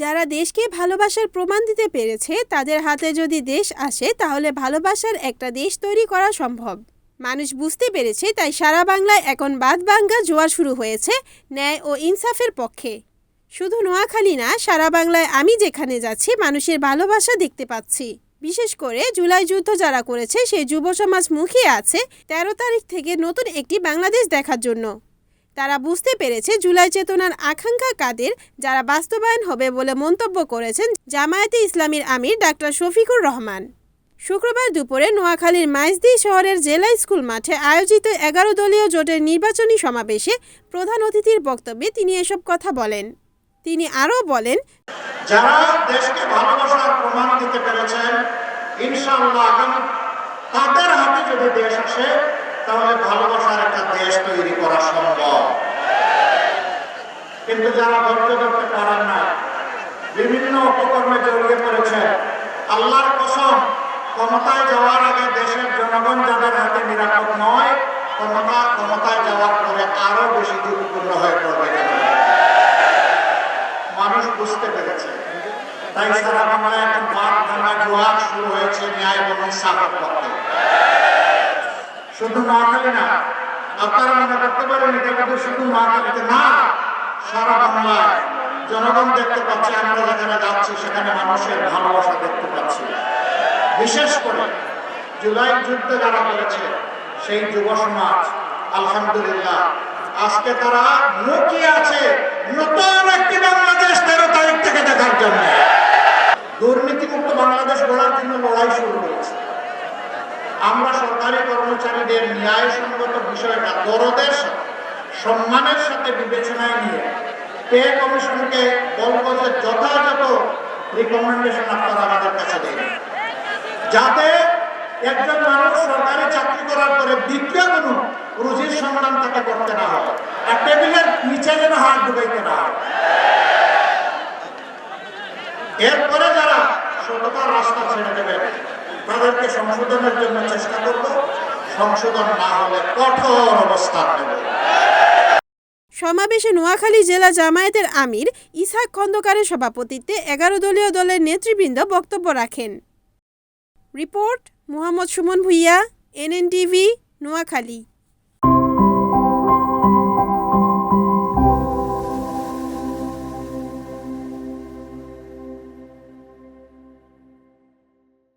যারা দেশকে ভালোবাসার প্রমাণ দিতে পেরেছে, তাদের হাতে যদি দেশ আসে, তাহলে ভালোবাসার একটা দেশ তৈরি করা সম্ভব। মানুষ বুঝতে পেরেছে, তাই সারা বাংলায় এখন বাদ বাঙ্গা জোয়ার শুরু হয়েছে ন্যায় ও ইনসাফের পক্ষে। শুধু নোয়াখালী না, সারা বাংলায় আমি যেখানে যাচ্ছি, মানুষের ভালোবাসা দেখতে পাচ্ছি। বিশেষ করে জুলাই যুদ্ধ যারা করেছে, সেই যুব সমাজ মুখিয়ে আছে তেরো তারিখ থেকে নতুন একটি বাংলাদেশ দেখার জন্য। তারা বুঝতে পেরেছে জুলাই চেতনার আকাঙ্ক্ষা কাদের, যারা বাস্তবায়ন হবে বলে মন্তব্য করেছেন জামায়াতে ইসলামীর আমির ডাক্তার শফিকুর রহমান। শুক্রবার দুপুরে নোয়াখালীর মাইজদি শহরের জেলা স্কুল মাঠে আয়োজিত এগারো দলীয় জোটের নির্বাচনী সমাবেশে প্রধান অতিথির বক্তব্যে তিনি এসব কথা বলেন। তিনি আরও বলেন, যারা দেশকে ভালোবাসার প্রমাণ দিতে পেরেছেন, ইনশাআল্লাহ তাদের হাতে যদি দেশ আসে তাহলে ভালোবাসার একটা দেশ তৈরি করা সম্ভব। কিন্তু যারা ধৈর্য ধরতে পারেন না, বিভিন্ন উপকর্মে জড়িয়ে পড়েছে আল্লাহর কসম, ক্ষমতায় যাওয়ার আগে দেশের জনগণ যাদের হাতে নিরাপদ নয়, ক্ষমতা, ক্ষমতায় যাওয়ার পরে আরও বেশি ঝুঁকিপূর্ণ হয়ে পড়বে মানুষ বুঝতে পেরেছে। তাই সারা বাংলায় এখন বাদ ভাঙা জোয়ার শুরু হয়েছে ন্যায় এবং ইনসাফের পক্ষে শুধু নোয়াখালী না, আপনারা মনে করতে পারেন এটা কিন্তু শুধু নোয়াখালীতে না, সারা বাংলায় জনগণ দেখতে পাচ্ছে, আমরা যেখানে যাচ্ছি সেখানে মানুষের ভালোবাসা দেখতে পাচ্ছি। বিশেষ করে জুলাই যুদ্ধে যারা করেছে, সেই যুব সমাজ, আলহামদুলিল্লাহ, আজকে তারা মুখিয়ে আছে নতুন একটি বাংলাদেশ তেরো তারিখ থেকে দেখার জন্য। দুর্নীতিমুক্ত বাংলাদেশ গড়ার জন্য লড়াই শুরু। আমরা সরকারি কর্মচারীদের ন্যায় ন্যায়সঙ্গত বিষয়টা দরদের সম্মানের সাথে বিবেচনায় নিয়ে পে কমিশনকে বলব যে যথাযথ রিকমেন্ডেশন আপনারা আমাদের কাছে দিন। যাতে একজন মানুষ সরকারি চাকরি করার পরে দ্বিতীয় কোনো রুজির সন্ধান তাকে করতে না হয়, আর টেবিলের নিচে যেন হাত ডুবাইতে না হয়। এরপরে যারা সততার রাস্তা ছেড়ে দেবে তাদেরকে সংশোধনের জন্য চেষ্টা করব। সংশোধন না হলে কঠোর অবস্থান নেব। সমাবেশে নোয়াখালী জেলা জামায়াতের আমির ইসাক খন্দকারের সভাপতিত্বে এগারো দলীয় দলের নেতৃবৃন্দ বক্তব্য রাখেন। Report, Mohammad Sumon Bhuiyan, NNTV, Noakhali.